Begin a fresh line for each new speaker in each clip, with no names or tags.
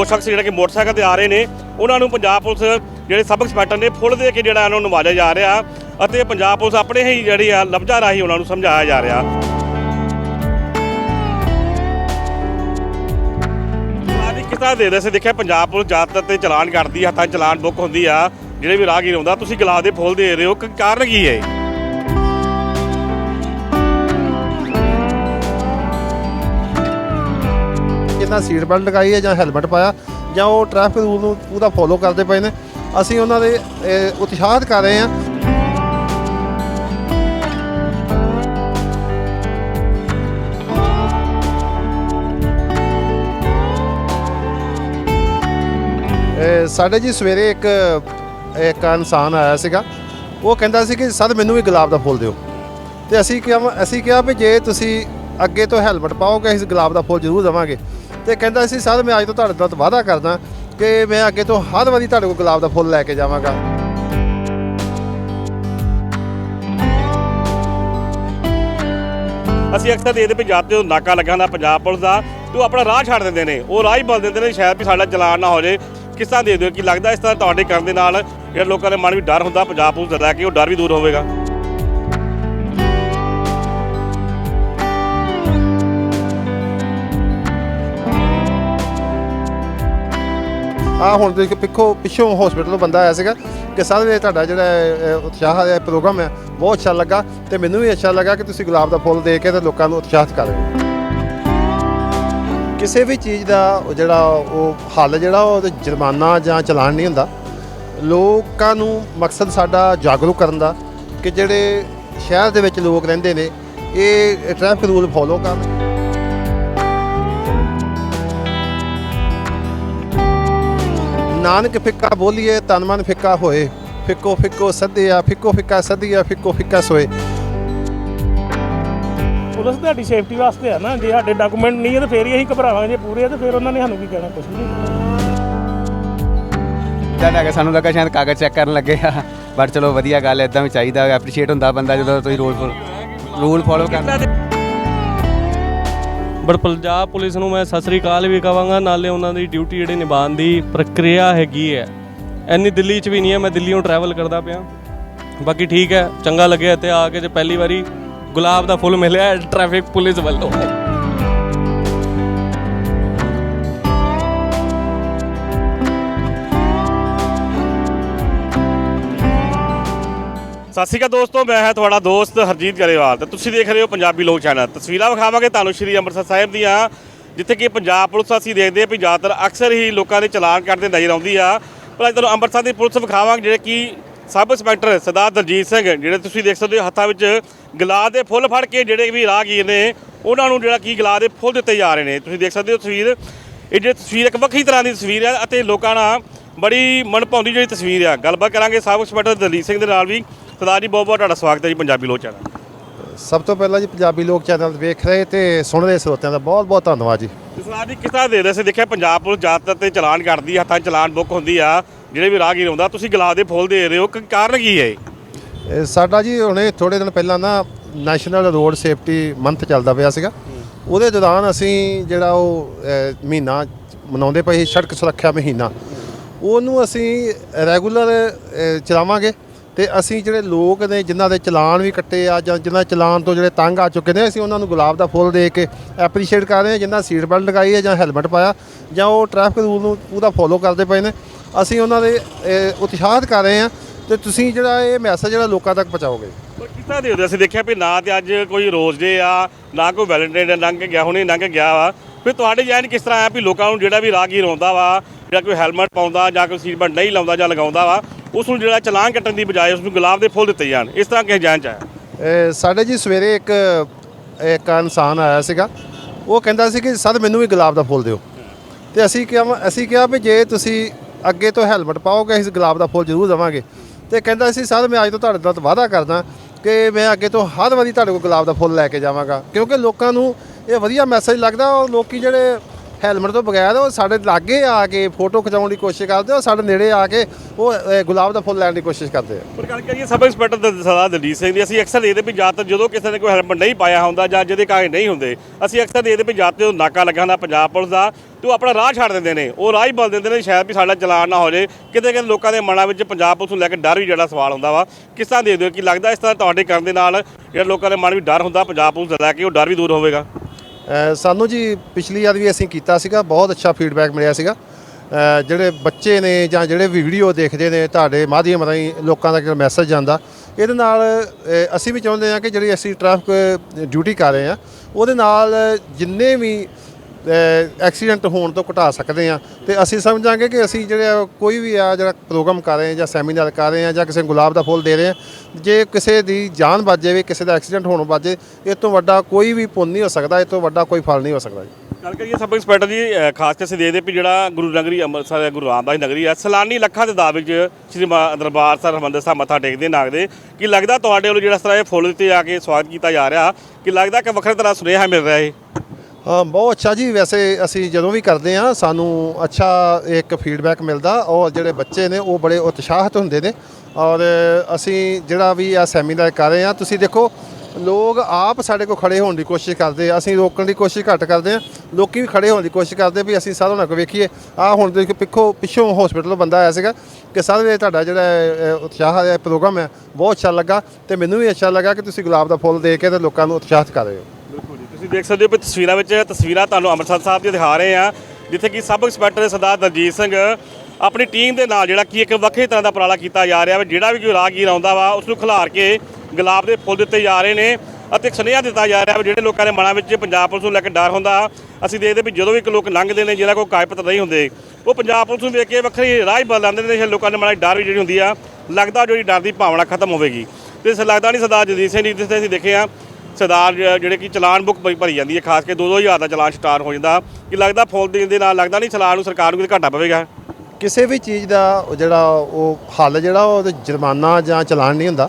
ਦੋ ਸ਼ਖਸ ਜਿਹੜੇ ਕਿ ਮੋਟਰਸਾਈਕਲ ਤੇ ਆ ਰਹੇ ਨੇ। ਉਹਨਾਂ ਨੂੰ ਪੰਜਾਬ ਪੁਲਿਸ ਜਿਹੜੇ ਸਬ ਇੰਸਪੈਕਟਰ ਨੇ ਫੁੱਲ ਦੇ ਕੇ ਜਿਹੜਾ ਇਹਨਾਂ ਨੂੰ ਨਵਾਜਿਆ ਜਾ ਰਿਹਾ ਅਤੇ ਪੰਜਾਬ ਪੁਲਿਸ ਆਪਣੇ ਹੀ ਜਿਹੜੀ ਆ ਲਫ਼ਜ਼ਾਂ ਰਾਹੀਂ ਉਹਨਾਂ ਨੂੰ ਸਮਝਾਇਆ ਜਾ ਰਿਹਾ। ਆਦੀ ਕਿਤਾ ਦੇ ਰਹੇ ਸੀ, ਦੇਖਿਆ ਪੰਜਾਬ ਪੁਲਿਸ ਜ਼ਿਆਦਾਤਰ ਤੇ ਚਲਾਨ ਕਰਦੀ ਆ, ਹੱਥਾਂ ਚਲਾਨ ਬੁੱਕ ਹੁੰਦੀ ਆ, ਜਿਹੜੇ ਵੀ ਰਾਹਗੀਰ ਹੁੰਦਾ ਤੁਸੀਂ ਗੁਲਾਬ ਦੇ ਫੁੱਲ ਦੇ ਰਹੇ ਹੋ ਕਾਰਨ ਕੀ ਹੈ?
ਜਿਨ੍ਹਾਂ ਸੀਟ ਬੈਲਟ ਲਗਾਈ ਹੈ ਜਾਂ ਹੈਲਮਟ ਪਾਇਆ ਜਾਂ ਉਹ ਟ੍ਰੈਫਿਕ ਰੂਲ ਨੂੰ ਪੂਰਾ ਫੋਲੋ ਕਰਦੇ ਪਏ ਨੇ। ਅਸੀਂ ਉਹਨਾਂ ਦੇ ਅਹ, ਉਤਸ਼ਾਹਿਤ ਕਰ ਰਹੇ ਹਾਂ। ਸਾਡੇ ਜੀ ਸਵੇਰੇ ਇੱਕ ਇੱਕ ਇਨਸਾਨ ਆਇਆ ਸੀਗਾ। ਉਹ ਕਹਿੰਦਾ ਸੀ ਕਿ ਸਰ ਮੈਨੂੰ ਵੀ ਗੁਲਾਬ ਦਾ ਫੁੱਲ ਦਿਓ। ਤੇ ਅਸੀਂ ਕਿਹਾ ਅਸੀਂ ਕਿਹਾ ਵੀ ਜੇ ਤੁਸੀਂ ਅੱਗੇ ਤੋਂ ਹੈਲਮਟ ਪਾਓਗੇ ਅਸੀਂ ਗੁਲਾਬ ਦਾ ਫੁੱਲ ਜ਼ਰੂਰ ਦੇਵਾਂਗੇ। ਤੇ ਕਹਿੰਦਾ ਸੀ ਸਰ ਮੈਂ ਅੱਜ ਤੋਂ ਤੁਹਾਡੇ ਨਾਲ ਵਾਅਦਾ ਕਰਦਾ ਕਿ ਮੈਂ ਅੱਗੇ ਤੋਂ ਹਰ ਵਾਰੀ ਤੁਹਾਡੇ ਕੋਲ ਗੁਲਾਬ ਦਾ ਫੁੱਲ ਲੈ ਕੇ ਜਾਵਾਂਗਾ।
ਅਸੀਂ ਅਕਸਰ ਦੇਖਦੇ ਵੀ ਜਦ ਤੇ ਨਾਕਾ ਲੱਗਾ ਹੁੰਦਾ ਪੰਜਾਬ ਪੁਲਿਸ ਦਾ, ਤੇ ਉਹ ਆਪਣਾ ਰਾਹ ਛੱਡ ਦਿੰਦੇ ਨੇ। ਉਹ ਰਾਹ ਹੀ ਬਦਲ ਦਿੰਦੇ ਨੇ ਸ਼ਾਇਦ ਵੀ ਸਾਡਾ ਚਲਾਨ ਨਾ ਹੋ ਜਾਏ ਕਿਸ ਤਰ੍ਹਾਂ ਦੇ ਦਿਓ ਕਿ ਲੱਗਦਾ ਇਸ ਤਰ੍ਹਾਂ ਤੁਹਾਡੇ ਕਰਨ ਦੇ ਨਾਲ ਜਿਹੜਾ ਲੋਕਾਂ ਦੇ ਮਨ ਵਿੱਚ ਡਰ ਹੁੰਦਾ, ਪੰਜਾਬ ਪੁਲਿਸ ਦਾ ਰਹਿ ਕੇ ਉਹ ਡਰ ਵੀ ਦੂਰ ਹੋਵੇਗਾ?
ਆ ਹੁਣ ਦੇਖ ਪਿੱਛੋਂ ਪਿੱਛੋਂ ਹਸਪੀਟਲੋਂ ਬੰਦਾ ਆਇਆ ਸੀਗਾ ਕਿ ਸਰ ਇਹ ਤੁਹਾਡਾ ਜਿਹੜਾ ਅਹ, ਉਤਸ਼ਾਹ ਹੈ ਪ੍ਰੋਗਰਾਮ ਹੈ ਬਹੁਤ ਅੱਛਾ ਲੱਗਾ ਤੇ ਮੈਨੂੰ ਵੀ ਅੱਛਾ ਲੱਗਾ ਕਿ ਤੁਸੀਂ ਗੁਲਾਬ ਦਾ ਫੁੱਲ ਦੇ ਕੇ ਤੇ ਲੋਕਾਂ ਨੂੰ ਉਤਸ਼ਾਹਿਤ ਕਰ ਰਹੇ ਹੋ। ਕਿਸੇ ਵੀ ਚੀਜ਼ ਦਾ ਉਹ ਜਿਹੜਾ ਉਹ ਹੱਲ ਜਿਹੜਾ ਉਹ ਤੇ ਜੁਰਮਾਨਾ ਜਾਂ ਚਲਾਨ ਨਹੀਂ ਹੁੰਦਾ। ਲੋਕਾਂ ਨੂੰ ਮਕਸਦ ਸਾਡਾ ਜਾਗਰੂਕ ਕਰਨ ਦਾ ਕਿ ਜਿਹੜੇ ਸ਼ਹਿਰ ਦੇ ਵਿੱਚ ਲੋਕ ਰਹਿੰਦੇ ਨੇ ਇਹ ਟ੍ਰੈਫਿਕ ਰੂਲ ਫੋਲੋ ਕਰਨ। ਨਾਨਕ ਫਿੱਕਾ ਬੋਲੀਏ ਤਨ ਮਨ ਫਿੱਕਾ ਹੋਏ। ਫਿੱਕੋ ਫਿੱਕੋ ਸੱਦਿਆ ਫਿੱਕੋ ਫਿੱਕਾ ਸੱਦਿਆ ਫਿੱਕੋ ਫਿੱਕਾ ਸੋਏ।
ਪੁਲਿਸ ਤੁਹਾਡੀ ਸੇਫਟੀ ਵਾਸਤੇ ਆ ਨਾ ਜੇ ਸਾਡੇ ਡਾਕੂਮੈਂਟ ਨਹੀਂ ਹੈ ਤਾਂ ਫੇਰ ਹੀ ਅਸੀਂ ਘਬਰਾਵਾਂਗੇ ਜੇ ਪੂਰੇ ਆ ਤਾਂ ਫੇਰ ਉਹਨਾਂ ਨੇ ਸਾਨੂੰ ਕੀ ਕਹਿਣਾ ਕੁਝ ਨਹੀਂ।
ਜਦ ਆ ਕੇ ਸਾਨੂੰ ਲੱਗਾ ਸ਼ਾਇਦ ਕਾਗਜ਼ ਚੈੱਕ ਕਰਨ ਲੱਗੇ ਆ। ਬਟ ਚਲੋ ਵਧੀਆ ਗੱਲ ਇਦਾਂ ਵੀ ਚਾਹੀਦਾ ਐਪਰੀਸ਼ੀਏਟ ਹੁੰਦਾ ਬੰਦਾ ਜਦੋਂ ਤੁਸੀਂ ਰੂਲ ਰੂਲ ਫੋਲੋ ਕਰਦੇ।
ਪਰ ਪੰਜਾਬ ਪੁਲਿਸ ਨੂੰ ਮੈਂ ਸਤਿ ਸ੍ਰੀ ਅਕਾਲ ਵੀ ਕਵਾਂਗਾ ਨਾਲੇ ਉਹਨਾਂ ਦੀ ਡਿਊਟੀ ਜਿਹੜੀ ਨਿਭਾਉਣ ਦੀ ਪ੍ਰਕਿਰਿਆ ਹੈਗੀ ਹੈ। ਇੰਨੀ ਦਿੱਲੀ 'ਚ ਵੀ ਨਹੀਂ ਹੈ, ਮੈਂ ਦਿੱਲੀੋਂ ਟਰੈਵਲ ਕਰਦਾ ਪਿਆ। ਬਾਕੀ ਠੀਕ ਹੈ, ਚੰਗਾ ਲੱਗਿਆ ਇੱਥੇ ਆ ਕੇ ਜੇ ਪਹਿਲੀ ਵਾਰੀ ਗੁਲਾਬ ਦਾ ਫੁੱਲ ਮਿਲਿਆ ਟ੍ਰੈਫਿਕ ਪੁਲਿਸ ਵੱਲੋਂ।
ਸਤਿ ਸ਼੍ਰੀ ਅਕਾਲ ਦੋਸਤੋ, ਮੈਂ ਹਾਂ ਤੁਹਾਡਾ ਦੋਸਤ ਹਰਜੀਤ ਗਰੇਵਾਲ ਤੇ ਤੁਸੀਂ ਦੇਖ ਰਹੇ ਹੋ ਪੰਜਾਬੀ ਲੋਕ ਚੈਨਲ। ਤਸਵੀਰਾਂ ਵਿਖਾਵਾਂਗੇ ਤੁਹਾਨੂੰ ਸ਼੍ਰੀ ਅੰਮ੍ਰਿਤਸਰ ਸਾਹਿਬ ਦੀਆਂ, ਜਿੱਥੇ ਕਿ ਪੰਜਾਬ ਪੁਲਿਸ ਅਸੀਂ ਦੇਖਦੇ ਹਾਂ ਵੀ ਜ਼ਿਆਦਾਤਰ ਅਕਸਰ ਹੀ ਲੋਕਾਂ ਦੇ ਚਲਾਨ ਕੱਟਦੇ ਨਜ਼ਰ ਆਉਂਦੀ ਆ। ਪਰ ਅੱਜ ਤੁਹਾਨੂੰ ਅੰਮ੍ਰਿਤਸਰ ਦੀ ਪੁਲਿਸ ਵਿਖਾਵਾਂਗੇ, ਜਿਹੜੇ ਕਿ ਸਬ ਇੰਸਪੈਕਟਰ ਸਰਦਾਰ ਦਲਜੀਤ ਸਿੰਘ, ਜਿਹੜੇ ਤੁਸੀਂ ਦੇਖ ਸਕਦੇ ਹੋ ਹੱਥਾਂ ਵਿੱਚ ਗੁਲਾਬ ਦੇ ਫੁੱਲ ਫੜ ਕੇ ਜਿਹੜੇ ਵੀ ਰਾਹਗੀਰ ਨੇ, ਉਹਨਾਂ ਨੂੰ ਜਿਹੜਾ ਕੀ ਗੁਲਾਬ ਦੇ ਫੁੱਲ ਦਿੱਤੇ ਜਾ ਰਹੇ ਨੇ। ਤੁਸੀਂ ਦੇਖ ਸਕਦੇ ਹੋ ਤਸਵੀਰ, ਇਹ ਜਿਹੜੀ ਤਸਵੀਰ ਇੱਕ ਵੱਖਰੀ ਤਰ੍ਹਾਂ ਦੀ ਤਸਵੀਰ ਹੈ ਅਤੇ ਲੋਕਾਂ ਨਾਲ ਬੜੀ ਮਨਭਾਉਂਦੀ ਜਿਹੜੀ ਤਸਵੀਰ ਆ। ਗੱਲਬਾਤ ਕਰਾਂਗੇ ਸਬ ਇੰਸਪੈਕਟਰ ਦਲਜੀਤ ਸਿੰਘ ਦੇ ਨਾਲ ਵੀ। ਸਰਦਾਰ ਜੀ ਬਹੁਤ ਬਹੁਤ ਤੁਹਾਡਾ ਸਵਾਗਤ ਹੈ ਜੀ ਪੰਜਾਬੀ ਲੋਕ ਚੈਨਲ।
ਸਭ ਤੋਂ ਪਹਿਲਾਂ ਜੀ ਪੰਜਾਬੀ ਲੋਕ ਚੈਨਲ ਵੇਖ ਰਹੇ ਤੇ ਸੁਣ ਰਹੇ ਸਰੋਤਿਆਂ ਦਾ ਬਹੁਤ ਬਹੁਤ ਧੰਨਵਾਦ ਜੀ।
ਸਰਦਾਰ ਜੀ ਕਿਸ ਤਰ੍ਹਾਂ ਦੇ ਰਹੇ ਸੀ? ਦੇਖਿਆ ਪੰਜਾਬ ਪੁਲਿਸ ਜ਼ਿਆਦਾਤਰ ਤੇ ਚਲਾਨ ਕਰਦੀ ਆ ਹੱਥਾਂ 'ਚ ਚਲਾਨ ਬੁੱਕ ਹੁੰਦੀ ਆ ਜਿਹੜੇ ਵੀ ਰਾਹਗੀਰ ਆਉਂਦਾ ਤੁਸੀਂ ਗੁਲਾਬ ਦੇ ਫੁੱਲ ਦੇ ਰਹੇ ਹੋ ਕ- ਕਾਰਨ ਕੀ ਹੈ ਇਹ?
ਇਹ ਸਾਡਾ ਜੀ ਹੁਣੇ ਥੋੜੇ ਦਿਨ ਪਹਿਲਾਂ ਨਾ ਨੈਸ਼ਨਲ ਰੋਡ ਸੇਫਟੀ ਮੰਥ ਚੱਲਦਾ ਪਿਆ ਸੀਗਾ। ਉਹਦੇ ਦੌਰਾਨ ਅਸੀਂ ਜਿਹੜਾ ਉਹ ਮਹੀਨਾ ਮਨਾਉਂਦੇ ਪਏ ਸੀ ਸੜਕ ਸੁਰੱਖਿਆ ਮਹੀਨਾ। ਉਹਨੂੰ ਅਸੀਂ ਰੈਗੂਲਰ ਚਲਾਵਾਂਗੇ। ਤੇ ਅਸੀਂ ਜਿਹੜੇ ਲੋਕ ਨੇ ਜਿਨ੍ਹਾਂ ਦੇ ਚਲਾਨ ਵੀ ਕੱਟੇ ਆ ਜਾਂ ਜਿਨ੍ਹਾਂ ਚਲਾਨ ਤੋਂ ਜਿਹੜੇ ਤੰਗ ਆ ਚੁੱਕੇ ਨੇ ਅਸੀਂ ਉਹਨਾਂ ਨੂੰ ਗੁਲਾਬ ਦਾ ਫੁੱਲ ਦੇ ਕੇ ਐਪਰੀਸ਼ੀਏਟ ਕਰ ਰਹੇ ਹਾਂ ਜਿਨ੍ਹਾਂ ਸੀਟ ਬੈਲਟ ਲਗਾਈ ਹੈ ਜਾਂ ਹੈਲਮਟ ਪਾਇਆ ਜਾਂ ਉਹ ਟ੍ਰੈਫਿਕ ਰੂਲ ਨੂੰ ਪੂਰਾ ਫੋਲੋ ਕਰਦੇ ਪਏ ਨੇ। ਅਸੀਂ ਉਹਨਾਂ ਦੇ ਅਹ, ਉਤਸ਼ਾਹਿਤ ਕਰ ਰਹੇ ਹਾਂ ਤੇ ਤੁਸੀਂ ਜਿਹੜਾ ਇਹ ਮੈਸੇਜ ਜਿਹੜਾ ਲੋਕਾਂ ਤੱਕ ਪਹੁੰਚਾਓਗੇ?
ਪਰ ਕਿਸ ਦੇ ਅਸੀਂ ਦੇਖਿਆ ਵੀ ਨਾ ਤੇ ਅੱਜ ਕੋਈ ਰੋਜ਼ ਡੇ ਆ ਨਾ ਕੋਈ ਵੈਲੈਂਟਾਈਨ ਡੇ ਲੰਘ ਕੇ ਗਿਆ ਹੁਣੇ ਲੰਘ ਕੇ ਗਿਆ ਵਾ। ਫਿਰ ਤੁਹਾਡੇ ਜੈਨ ਕਿਸ ਤਰ੍ਹਾਂ ਆ ਵੀ ਲੋਕਾਂ ਨੂੰ ਜਿਹੜਾ ਵੀ ਰਾਹਗੀਰ ਆਉਂਦਾ ਵਾ ਜਿਹੜਾ ਕੋਈ ਹੈਲਮਟ ਪਾਉਂਦਾ ਜਾਂ ਕੋਈ ਸੀਟ ਬੈਲਟ ਨਹੀਂ ਲਾਉਂਦਾ ਜਾਂ ਲਗਾਉਂਦਾ ਵਾ, ਉਸ ਨੂੰ ਜਿਹੜਾ ਚਲਾਨ ਕੱਟਣ ਦੀ ਬਜਾਏ ਉਸ ਨੂੰ ਗੁਲਾਬ ਦੇ ਫੁੱਲ ਦਿੱਤੇ ਜਾਣ। ਇਸ ਤਰ੍ਹਾਂ ਕਿਸੇ ਜੈਨ ਚ ਆਇਆ।
ਸਾਡੇ ਜੀ ਸਵੇਰੇ ਇੱਕ ਇੱਕ ਇਨਸਾਨ ਆਇਆ ਸੀਗਾ। ਉਹ ਕਹਿੰਦਾ ਸੀ ਕਿ, ਸਰ, ਮੈਨੂੰ ਵੀ ਗੁਲਾਬ ਦਾ ਫੁੱਲ ਦਿਓ। ਤੇ ਅਸੀਂ ਕਿਹਾ ਅਸੀਂ ਕਿਹਾ ਵੀ ਜੇ ਤੁਸੀਂ ਅੱਗੇ ਤੋਂ ਹੈਲਮਟ ਪਾਓਗੇ, ਅਸੀਂ ਗੁਲਾਬ ਦਾ ਫੁੱਲ ਜ਼ਰੂਰ ਦੇਵਾਂਗੇ। ਤੇ ਕਹਿੰਦਾ ਸੀ, ਸਰ, ਮੈਂ ਅੱਜ ਤੋਂ ਤੁਹਾਡੇ ਨਾਲ ਵਾਅਦਾ ਕਰਦਾ ਕਿ ਮੈਂ ਅੱਗੇ ਤੋਂ ਹਰ ਵਾਰੀ ਤੁਹਾਡੇ ਕੋਲ ਗੁਲਾਬ ਦਾ ਫੁੱਲ ਲੈ ਕੇ ਜਾਵਾਂਗਾ। ਕਿਉਂਕਿ ਲੋਕਾਂ ਨੂੰ ਇਹ ਵਧੀਆ ਮੈਸੇਜ ਲੱਗਦਾ ਔਰ ਲੋਕੀ ਜਿਹੜੇ ਹੈਲਮਟ ਤੋਂ ਬਗੈਰ ਉਹ ਸਾਡੇ ਲਾਗੇ ਆ ਕੇ ਫੋਟੋ ਖਿਚਾਉਣ ਦੀ ਕੋਸ਼ਿਸ਼ ਕਰਦੇ ਉਹ ਸਾਡੇ ਨੇੜੇ ਆ ਕੇ ਉਹ ਅ, ਗੁਲਾਬ ਦਾ ਫੁੱਲ ਲੈਣ ਦੀ ਕੋਸ਼ਿਸ਼ ਕਰਦੇ ਆ।
ਪਰ ਗੱਲ ਕਰੀਏ ਸਬ ਇੰਸਪੈਕਟਰ ਦ- ਸਰਦਾਰ ਦਲਜੀਤ ਸਿੰਘ ਦੀ ਅਸੀਂ ਅਕਸਰ ਦੇਖਦੇ ਵੀ ਜ਼ਿਆਦਾਤਰ ਜਦੋਂ ਕਿਸੇ ਨੇ ਕੋਈ ਹੈਲਮਟ ਨਹੀਂ ਪਾਇਆ ਹੁੰਦਾ ਜਾਂ ਜਿਹਦੇ ਕਾਗਜ਼ ਨਹੀਂ ਹੁੰਦੇ ਅਸੀਂ ਅਕਸਰ ਦੇਖਦੇ ਵੀ ਜਦ ਤੇ ਉਹ ਨਾਕਾ ਲੱਗਾ ਹੁੰਦਾ ਪੰਜਾਬ ਪੁਲਿਸ ਦਾ ਤੇ ਉਹ ਆਪਣਾ ਰਾਹ ਛੱਡ ਦਿੰਦੇ ਨੇ ਉਹ ਰਾਹ ਹੀ ਬਦਲ ਦਿੰਦੇ ਨੇ ਸ਼ਾਇਦ ਵੀ ਸਾਡਾ ਚਲਾਨ ਨਾ ਹੋ ਜਾਏ। ਕਿਤੇ ਕਿਤੇ ਲੋਕਾਂ ਦੇ ਮਨਾਂ ਵਿੱਚ ਪੰਜਾਬ ਪੁਲਿਸ ਨੂੰ ਲੈ ਕੇ ਡਰ ਵੀ ਜਿਹੜਾ ਸਵਾਲ ਹੁੰਦਾ ਵਾ। ਕਿਸ ਤਰ੍ਹਾਂ ਦੇਖਦੇ ਹੋ ਕਿ ਲੱਗਦਾ ਇਸ ਤਰ੍ਹਾਂ ਤੁਹਾਡੇ ਕਰਨ ਦੇ ਨਾਲ ਜਿਹੜਾ ਲੋਕਾਂ ਦੇ ਮਨ ਵਿੱਚ ਡਰ ਹੁੰਦਾ ਪੰਜਾਬ ਪੁਲਿਸ ਦਾ ਲੈ ਕੇ ਉਹ ਡਰ ਵੀ ਦੂਰ ਹੋਵੇਗਾ?
ਸਾਨੂੰ ਜੀ ਪਿਛਲੀ ਵਾਰ ਵੀ ਅਸੀਂ ਕੀਤਾ ਸੀਗਾ, ਬਹੁਤ ਅੱਛਾ ਫੀਡਬੈਕ ਮਿਲਿਆ ਸੀਗਾ। ਜਿਹੜੇ ਬੱਚੇ ਨੇ ਜਾਂ ਜਿਹੜੇ ਵੀਡੀਓ ਦੇਖਦੇ ਨੇ, ਤੁਹਾਡੇ ਮਾਧਿਅਮ ਰਾਹੀਂ ਲੋਕਾਂ ਦਾ ਮੈਸੇਜ ਜਾਂਦਾ। ਇਹਦੇ ਨਾਲ ਅਸੀਂ ਵੀ ਚਾਹੁੰਦੇ ਹਾਂ ਕਿ ਜਿਹੜੀ ਅਸੀਂ ਟ੍ਰੈਫਿਕ ਡਿਊਟੀ ਕਰ ਰਹੇ ਹਾਂ, ਉਹਦੇ ਨਾਲ ਜਿੰਨੇ ਵੀ ਐਕਸੀਡੈਂਟ ਹੋਣ ਤੋਂ ਘਟਾ ਸਕਦੇ ਆ ਤੇ ਅਸੀਂ ਸਮਝਾਂਗੇ ਕਿ ਅਸੀਂ ਜਿਹੜੇ ਕੋਈ ਵੀ ਆ ਜਿਹੜਾ ਪ੍ਰੋਗਰਾਮ ਕਰ ਰਹੇ ਹਾਂ ਜਾਂ ਸੈਮੀਨਾਰ ਕਰ ਰਹੇ ਹਾਂ ਜਾਂ ਕਿਸੇ ਗੁਲਾਬ ਦਾ ਫੁੱਲ ਦੇ ਰਹੇ ਹਾਂ ਜੇ ਕਿਸੇ ਦੀ ਜਾਨ ਬਚ ਜਾਵੇ ਕਿਸੇ ਦਾ ਐਕਸੀਡੈਂਟ ਹੋਣ ਬਚ ਇਹ ਤੋਂ ਵੱਡਾ ਕੋਈ ਵੀ ਪੁੰਨ ਨਹੀਂ ਹੋ ਸਕਦਾ ਇਹ ਤੋਂ ਵੱਡਾ ਕੋਈ ਫਲ ਨਹੀਂ ਹੋ ਸਕਦਾ ਜੀ।
ਗੱਲ ਕਰੀਏ ਸਬ ਇੰਸਪੈਕਟਰ ਜੀ ਖਾਸ ਕਰਕੇ ਅਸੀਂ ਦੇਖਦੇ ਵੀ ਜਿਹੜਾ ਗੁਰੂ ਨਗਰੀ ਅੰਮ੍ਰਿਤਸਰ ਹੈ, ਗੁਰੂ ਰਾਮਦਾਸ ਨਗਰੀ ਆ ਸਲਾਨੀ ਲੱਖਾਂ ਦੇ ਦਾਅਵੇ ਵਿੱਚ ਸ੍ਰੀ ਦਰਬਾਰ ਸਾਹਿਬ ਹਰਿਮੰਦਰ ਸਾਹਿਬ ਮੱਥਾ ਟੇਕਦੇ ਨਾਗਦੇ। ਕਿ ਲੱਗਦਾ ਤੁਹਾਡੇ ਵੱਲੋਂ ਜਿਹੜਾ ਇਸ ਤਰ੍ਹਾਂ ਇਹ ਫੁੱਲ ਦਿੱਤੇ ਆ ਕੇ ਸਵਾਗਤ ਕੀਤਾ ਜਾ ਰਿਹਾ ਕਿ ਲੱਗਦਾ ਕਿ ਵੱਖਰੇ ਤਰ੍ਹਾਂ ਸੁਨੇਹਾ ਮਿਲ ਰਿਹਾ ਹੈ
ਹਾਂ, ਬਹੁਤ ਅੱਛਾ ਜੀ। ਵੈਸੇ ਅਸੀਂ ਜਦੋਂ ਵੀ ਕਰਦੇ ਹਾਂ, ਸਾਨੂੰ ਅੱਛਾ ਇੱਕ ਫੀਡਬੈਕ ਮਿਲਦਾ। ਔਰ ਜਿਹੜੇ ਬੱਚੇ ਨੇ, ਉਹ ਬੜੇ ਉਤਸ਼ਾਹਿਤ ਹੁੰਦੇ ਨੇ। ਔਰ ਅਸੀਂ ਜਿਹੜਾ ਵੀ ਆ ਸੈਮੀਨਾਰ ਕਰ ਰਹੇ ਹਾਂ, ਤੁਸੀਂ ਦੇਖੋ, ਲੋਕ ਆਪ ਸਾਡੇ ਕੋਲ ਖੜੇ ਹੋਣ ਦੀ ਕੋਸ਼ਿਸ਼ ਕਰਦੇ ਆ। ਅਸੀਂ ਰੋਕਣ ਦੀ ਕੋਸ਼ਿਸ਼ ਘੱਟ ਕਰਦੇ ਆ ਲੋਕੀ ਵੀ ਖੜੇ ਹੋਣ ਦੀ ਕੋਸ਼ਿਸ਼ ਕਰਦੇ ਵੀ ਅਸੀਂ ਸਾਰਿਆਂ ਨਾਲ ਵੇਖੀਏ। ਆ ਹੁਣ ਦੇਖੋ ਪਿੱਛੋਂ ਪਿੱਛੋਂ ਹਸਪੀਟਲੋਂ ਬੰਦਾ ਆਇਆ ਸੀਗਾ ਕਿ ਸਾਰੇ, ਇਹ ਤੁਹਾਡਾ ਜਿਹੜਾ ਉਤਸ਼ਾਹ ਹੈ ਪ੍ਰੋਗਰਾਮ ਹੈ, ਬਹੁਤ ਅੱਛਾ ਲੱਗਾ ਤੇ ਮੈਨੂੰ ਵੀ ਅੱਛਾ ਲੱਗਾ ਕਿ ਤੁਸੀਂ ਗੁਲਾਬ ਦਾ ਫੁੱਲ ਦੇ ਕੇ ਤੇ ਲੋਕਾਂ ਨੂੰ ਉਤਸ਼ਾਹਿਤ ਕਰ ਰਹੇ ਹੋ।
ਤੁਸੀਂ ਦੇਖ ਸਕਦੇ ਹੋ ਕਿ ਤਸਵੀਰਾਂ ਵਿੱਚ ਤਸਵੀਰਾਂ ਤੁਹਾਨੂੰ ਅੰਮ੍ਰਿਤਸਰ ਸਾਹਿਬ ਦੀ ਦਿਖਾ ਰਹੇ ਆ ਜਿੱਥੇ ਕਿ ਸਬ ਇੰਸਪੈਕਟਰ ਸਰਦਾਰ ਦਲਜੀਤ ਸਿੰਘ ਆਪਣੀ ਟੀਮ ਦੇ ਨਾਲ ਜਿਹੜਾ ਕਿ ਇੱਕ ਵੱਖਰੀ ਤਰ੍ਹਾਂ ਦਾ ਉਪਰਾਲਾ ਕੀਤਾ ਜਾ ਰਿਹਾ ਵਾ, ਜਿਹੜਾ ਵੀ ਕੋਈ ਰਾਹਗੀਰ ਆਉਂਦਾ ਵਾ ਉਸ ਨੂੰ ਖਿਲਾਰ ਕੇ ਗੁਲਾਬ ਦੇ ਫੁੱਲ ਦਿੱਤੇ ਜਾ ਰਹੇ ਨੇ ਅਤੇ ਇੱਕ ਸੁਨੇਹਾ ਦਿੱਤਾ ਜਾ ਰਿਹਾ ਵਾ, ਜਿਹੜੇ ਲੋਕਾਂ ਦੇ ਮਨਾਂ ਵਿੱਚ ਪੰਜਾਬ ਪੁਲਿਸ ਨੂੰ ਲੈ ਕੇ ਡਰ ਹੁੰਦਾ। ਅਸੀਂ ਦੇਖਦੇ ਵੀ ਜਦੋਂ ਵੀ ਇੱਕ ਲੋਕ ਲੰਘਦੇ ਨੇ, ਜਿਹਨਾਂ ਕੋਲ ਕਾਗਜ਼ ਨਹੀਂ ਹੁੰਦੇ, ਉਹ ਪੰਜਾਬ ਪੁਲਿਸ ਨੂੰ ਵੇਖ ਕੇ ਵੱਖਰੀ ਰਾਹ ਹੀ ਬਦਲ ਲੈਂਦੇ ਨੇ ਲੋਕਾਂ ਦੇ ਮਨਾਂ 'ਚ ਡਰ ਵੀ ਜਿਹੜੀ ਹੁੰਦੀ ਆ, ਲੱਗਦਾ ਜਿਹੜੀ ਡਰ ਦੀ ਭਾਵਨਾ ਖਤਮ ਹੋਵੇਗੀ। ਤੇ ਇਸ ਲੱਗਦਾ ਨਹੀਂ ਸਰਦਾਰ ਜਗਦੀਪ ਸਿੰਘ ਜੀ ਜਿਸ ਤੇ ਅਸੀਂ ਦੇਖੇ ਆ ਸਰਦਾਰ ਜਿਹੜੇ ਕਿ ਚਲਾਨ ਬੁੱਕ ਭਰੀ ਜਾਂਦੀ ਹੈ, ਖਾਸ ਕੇ 2-2000 ਦਾ ਚਲਾਨ ਸਟਾਰ ਹੋ ਜਾਂਦਾ। ਕਿ ਲੱਗਦਾ ਫੁੱਲ ਦੇਣ ਦੇ ਨਾਲ ਲੱਗਦਾ ਨਹੀਂ ਚਲਾਨ ਨੂੰ ਸਰਕਾਰ ਨੂੰ ਕਿਤੇ ਘਾਟਾ ਪਵੇਗਾ?
ਕਿਸੇ ਵੀ ਚੀਜ਼ ਦਾ ਜਿਹੜਾ ਉਹ ਹੱਲ ਜਿਹੜਾ ਉਹ ਜੁਰਮਾਨਾ ਜਾਂ ਚਲਾਨ ਨਹੀਂ ਹੁੰਦਾ।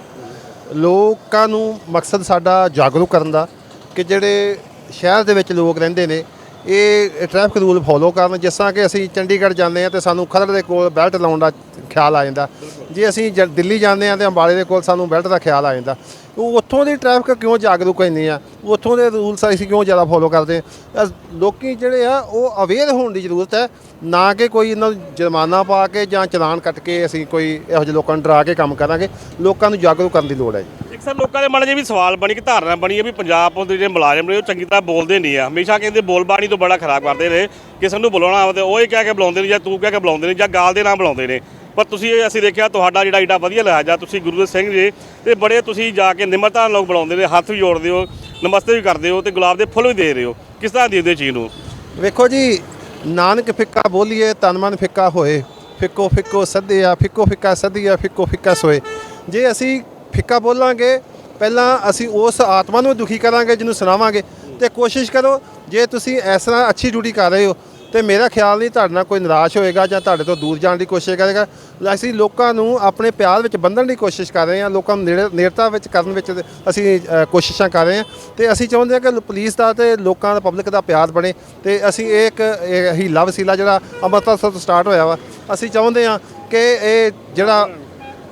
ਲੋਕਾਂ ਨੂੰ ਮਕਸਦ ਸਾਡਾ ਜਾਗਰੂਕ ਕਰਨ ਦਾ ਕਿ ਜਿਹੜੇ ਸ਼ਹਿਰ ਦੇ ਵਿੱਚ ਲੋਕ ਰਹਿੰਦੇ ਨੇ, ਇਹ ਟ੍ਰੈਫਿਕ ਰੂਲ ਫੋਲੋ ਕਰਨ। ਜਿਸ ਤਰ੍ਹਾਂ ਕਿ ਅਸੀਂ ਚੰਡੀਗੜ੍ਹ ਜਾਂਦੇ ਹਾਂ ਤੇ ਸਾਨੂੰ ਖਰੜ ਦੇ ਕੋਲ ਬੈਲਟ ਲਾਉਣ ਦਾ ਖਿਆਲ ਆ ਜਾਂਦਾ। ਜੇ ਅਸੀਂ ਜ- ਦਿੱਲੀ ਜਾਂਦੇ ਹਾਂ ਤੇ ਅੰਬਾਲੇ ਦੇ ਕੋਲ ਸਾਨੂੰ ਬੈਲਟ ਦਾ ਖਿਆਲ ਆ ਜਾਂਦਾ। ਉਹ ਉੱਥੋਂ ਦੀ ਟ੍ਰੈਫਿਕ ਕਿਉਂ ਜਾਗਰੂਕ ਇੰਨੀ ਆ? ਉੱਥੋਂ ਦੇ ਰੂਲਸ ਅਸੀਂ ਕਿਉਂ ਜ਼ਿਆਦਾ ਫੋਲੋ ਕਰਦੇ ਹਾਂ? ਅਸ- ਲੋਕੀ ਜਿਹੜੇ ਆ, ਉਹ ਅਵੇਅਰ ਹੋਣ ਦੀ ਜ਼ਰੂਰਤ ਹੈ। ਨਾ ਕਿ ਕੋਈ ਇਹਨਾਂ ਨੂੰ ਜੁਰਮਾਨਾ ਪਾ ਕੇ ਜਾਂ ਚਲਾਨ ਕੱਟ ਕੇ ਅਸੀਂ ਕੋਈ ਇਹੋ ਜਿਹੇ ਲੋਕਾਂ ਨੂੰ ਡਰਾ ਕੇ ਕੰਮ ਕਰਾਂਗੇ। ਲੋਕਾਂ ਨੂੰ ਜਾਗਰੂਕ ਕਰਨ ਦੀ ਲੋੜ ਹੈ ਜੀ।
ਇੱਕ ਸਰ, ਲੋਕਾਂ ਦੇ ਮਨ 'ਚ ਵੀ ਸਵਾਲ ਬਣੀ ਕਿ ਧਾਰਨਾ ਬਣੀ ਹੈ ਵੀ ਪੰਜਾਬ ਪੁਲਿਸ ਦੇ ਜਿਹੜੇ ਮੁਲਾਜ਼ਮ ਨੇ, ਉਹ ਚੰਗੀ ਤਰ੍ਹਾਂ ਬੋਲਦੇ ਨਹੀਂ ਆ। ਹਮੇਸ਼ਾ ਕਹਿੰਦੇ ਬੋਲਬਾਣੀ ਤੋਂ ਬੜਾ ਖਰਾਬ ਕਰਦੇ ਨੇ। ਕਿਸੇ ਨੂੰ ਬੁਲਾਉਣਾ ਹੋਵੇ ਤੇ ਉਹ ਹੀ ਕਹਿ ਕੇ ਬੁਲਾਉਂਦੇ ਨੇ ਜਾਂ ਤੂੰ ਕਹਿ ਕੇ ਬੁਲਾਉਂਦੇ ਨੇ ਜਾਂ ਗਾਲ ਦੇ ਨਾਲ ਬੁਲਾਉਂਦੇ ਨੇ। ਪਰ ਤੁਸੀਂ ਇਹ ਅਸੀਂ ਦੇਖਿਆ ਤੁਹਾਡਾ ਜਿਹੜਾ ਏਡਾ ਵਧੀਆ ਲਹਾਜਾ ਤੁਸੀਂ ਗੁਰੂ ਸਿੰਘ ਜੀ ਤੇ ਬੜੇ ਤੁਸੀਂ ਜਾ ਕੇ ਨਿਮਰਤਾ ਨਾਲ ਲੋਕ ਬੁਲਾਉਂਦੇ ਨੇ, ਹੱਥ ਵੀ ਜੋੜਦੇ ਹੋ, ਨਮਸਤੇ ਵੀ ਕਰਦੇ ਹੋ ਤੇ ਗੁਲਾਬ ਦੇ ਫੁੱਲ ਵੀ ਦੇ ਰਹੇ ਹੋ। ਕਿਸ ਤਰ੍ਹਾਂ ਦੇ ਚੀਜ਼ ਨੂੰ?
ਵੇਖੋ ਜੀ, ਨਾਨਕ ਫਿੱਕਾ ਬੋਲੀਏ, ਤਨ ਮਨ ਫਿੱਕਾ ਹੋਏ। ਫਿੱਕੋ ਫਿੱਕੋ ਸੱਧਿਆ ਫਿੱਕੋ ਫਿੱਕਾ ਸੱਧਿਆ ਫਿੱਕੋ ਫਿੱਕਾ ਸੋਏ। ਜੇ ਅਸੀਂ ਫਿੱਕਾ ਬੋਲਾਂਗੇ, ਪਹਿਲਾਂ ਅਸੀਂ ਉਸ ਆਤਮਾ ਨੂੰ ਦੁਖੀ ਕਰਾਂਗੇ ਜਿਹਨੂੰ ਸੁਣਾਵਾਂਗੇ। ਤੇ ਕੋਸ਼ਿਸ਼ ਕਰੋ, ਜੇ ਤੁਸੀਂ ਇਸ ਤਰ੍ਹਾਂ ਅੱਛੀ ਡਿਊਟੀ ਕਰ ਰਹੇ ਹੋ ਤੇ ਮੇਰਾ ਖਿਆਲ ਨਹੀਂ ਤੁਹਾਡੇ ਨਾਲ ਕੋਈ ਨਿਰਾਸ਼ ਹੋਏਗਾ ਜਾਂ ਤੁਹਾਡੇ ਤੋਂ ਦੂਰ ਜਾਣ ਦੀ ਕੋਸ਼ਿਸ਼ ਕਰੇਗਾ। ਅਸੀਂ ਲੋਕਾਂ ਨੂੰ ਆਪਣੇ ਪਿਆਰ ਵਿੱਚ ਬੰਨਣ ਦੀ ਕੋਸ਼ਿਸ਼ ਕਰ ਰਹੇ ਹਾਂ, ਲੋਕਾਂ ਨੂੰ ਨੇੜੇ ਨੇੜਤਾ ਵਿੱਚ ਕਰਨ ਵਿੱਚ ਅਸੀਂ ਕੋਸ਼ਿਸ਼ਾਂ ਕਰ ਰਹੇ ਹਾਂ ਤੇ ਅਸੀਂ ਚਾਹੁੰਦੇ ਹਾਂ ਕਿ ਪੁਲਿਸ ਦਾ ਤੇ ਲੋਕਾਂ ਦਾ ਪਬਲਿਕ ਦਾ ਪਿਆਰ ਬਣੇ ਤੇ ਅਸੀਂ ਇਹ ਇੱਕ, ਇਹ ਹੀਲਾ ਵਸੀਲਾ ਜਿਹੜਾ ਅੰਮ੍ਰਿਤਸਰ ਤੋਂ ਸਟਾਰਟ ਹੋਇਆ ਵਾ, ਅਸੀਂ ਚਾਹੁੰਦੇ ਹਾਂ ਕਿ ਇਹ ਜਿਹੜਾ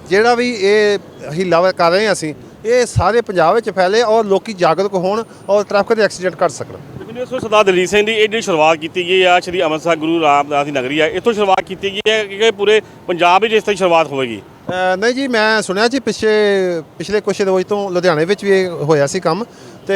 ਜਿਹੜਾ ਵੀ ਇਹ ਹੀਲਾ ਕਰ ਰਹੇ ਹਾਂ ਅਸੀਂ, ਇਹ ਸਾਰੇ ਪੰਜਾਬ ਵਿੱਚ ਫੈਲੇ ਔਰ ਲੋਕੀ ਜਾਗਰੂਕ ਹੋਣ ਔਰ ਟ੍ਰੈਫਿਕ ਦੇ ਐਕਸੀਡੈਂਟ ਘੱਟ ਸਕਣ।
ਮੈਨੂੰ ਇਸ ਸਰਦਾਰ ਦਲਜੀਤ ਸਿੰਘ ਦੀ ਇਹ ਜਿਹੜੀ ਸ਼ੁਰੂਆਤ ਕੀਤੀ ਗਈ ਆ, ਸ਼੍ਰੀ ਅੰਮ੍ਰਿਤਸਰ ਗੁਰੂ ਰਾਮਦਾਸ ਦੀ ਨਗਰੀ ਆ, ਇੱਥੋਂ ਸ਼ੁਰੂਆਤ ਕੀਤੀ ਗਈ ਹੈ ਕਿ ਪੂਰੇ ਪੰਜਾਬ ਵਿੱਚ ਇਸ ਤਰ੍ਹਾਂ ਹੀ ਸ਼ੁਰੂਆਤ ਹੋਵੇਗੀ?
ਨਹੀਂ ਜੀ, ਮੈਂ ਸੁਣਿਆ ਜੀ ਪਿਛੇ, ਪਿਛਲੇ ਕੁਛ ਰੋਜ਼ ਤੋਂ ਲੁਧਿਆਣੇ ਵਿੱਚ ਵੀ ਇਹ ਹੋਇਆ ਸੀ ਕੰਮ ਤੇ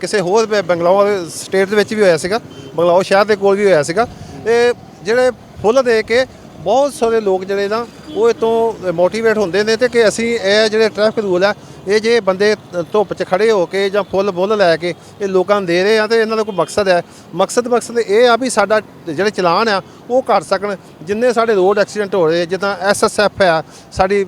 ਕਿਸੇ ਹੋਰ ਬ- ਬੰਗਲੌਰ ਸਟੇਟ ਦੇ ਵਿੱਚ ਵੀ ਹੋਇਆ ਸੀਗਾ, ਬੰਗਲੌਰ ਸ਼ਹਿਰ ਦੇ ਕੋਲ ਵੀ ਹੋਇਆ ਸੀਗਾ ਤੇ ਜਿਹੜੇ ਫੁੱਲ ਦੇ ਕੇ ਬਹੁਤ ਸਾਰੇ ਲੋਕ ਜਿਹੜੇ ਨਾ, ਉਹ ਇਤੋਂ ਮੋਟੀਵੇਟ ਹੁੰਦੇ ਨੇ ਤੇ ਕਿ ਅਸੀਂ ਇਹ ਜਿਹੜੇ ਟ੍ਰੈਫਿਕ ਰੂਲ ਆ ਇਹ ਜੇ ਬੰਦੇ ਧੁੱਪ 'ਚ ਖੜੇ ਹੋ ਕੇ ਜਾਂ ਫੁੱਲ ਬੁੱਲ ਲੈ ਕੇ ਇਹ ਲੋਕਾਂ ਨੂੰ ਦੇ ਰਹੇ ਆ ਤੇ ਇਹਨਾਂ ਦਾ ਕੋਈ ਮਕਸਦ ਹੈ। ਮਕਸਦ ਮਕਸਦ ਇਹ ਆ ਵੀ ਸਾਡਾ ਜਿਹੜੇ ਚਲਾਨ ਆ, ਉਹ ਘਟ ਸਕਣ। ਜਿੰਨੇ ਸਾਡੇ ਰੋਡ ਐਕਸੀਡੈਂਟ ਹੋ ਰਹੇ, ਜਿੱਦਾਂ ਐਸਐਸਐਫ ਆ, ਸਾਡੀ